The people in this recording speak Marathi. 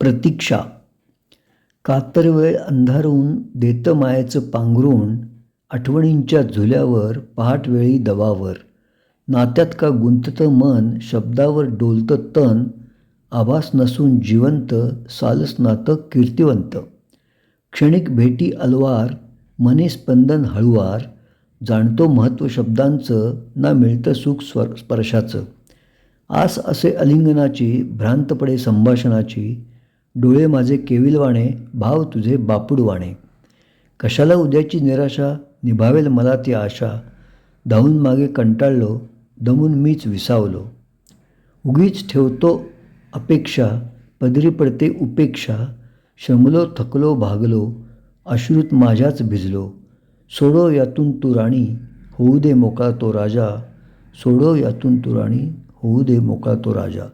प्रतीक्षा. कातर वेळ अंधारून देतं मायेचं पांघरून आठवणींच्या झुल्यावर पहाटवेळी दबावर. नात्यात का गुंततं मन शब्दावर डोलतं तन आभास नसून जिवंत सालस नातं कीर्तिवंत. क्षणिक भेटी अलवार मने स्पंदन हळुवार जाणतो महत्त्व शब्दांचं ना मिळतं सुख स्वर स्पर्शाचं आस असे अलिंगनाची भ्रांतपणे संभाषणाची डोळे माझे केविलवाणे भाव तुझे बापुडवाणे कशाला उद्याची निराशा निभावेल मला ती आशा. धावून मागे कंटाळलो दमून मीच विसावलो. उगीच ठेवतो अपेक्षा पदरी पडते उपेक्षा. शमलो थकलो भागलो अश्रुत माझ्याच भिजलो. सोडो यातून तू राणी होऊ दे मोकळा तो राजा. सोडो यातून तू राणी होऊ दे मोकळा तो राजा.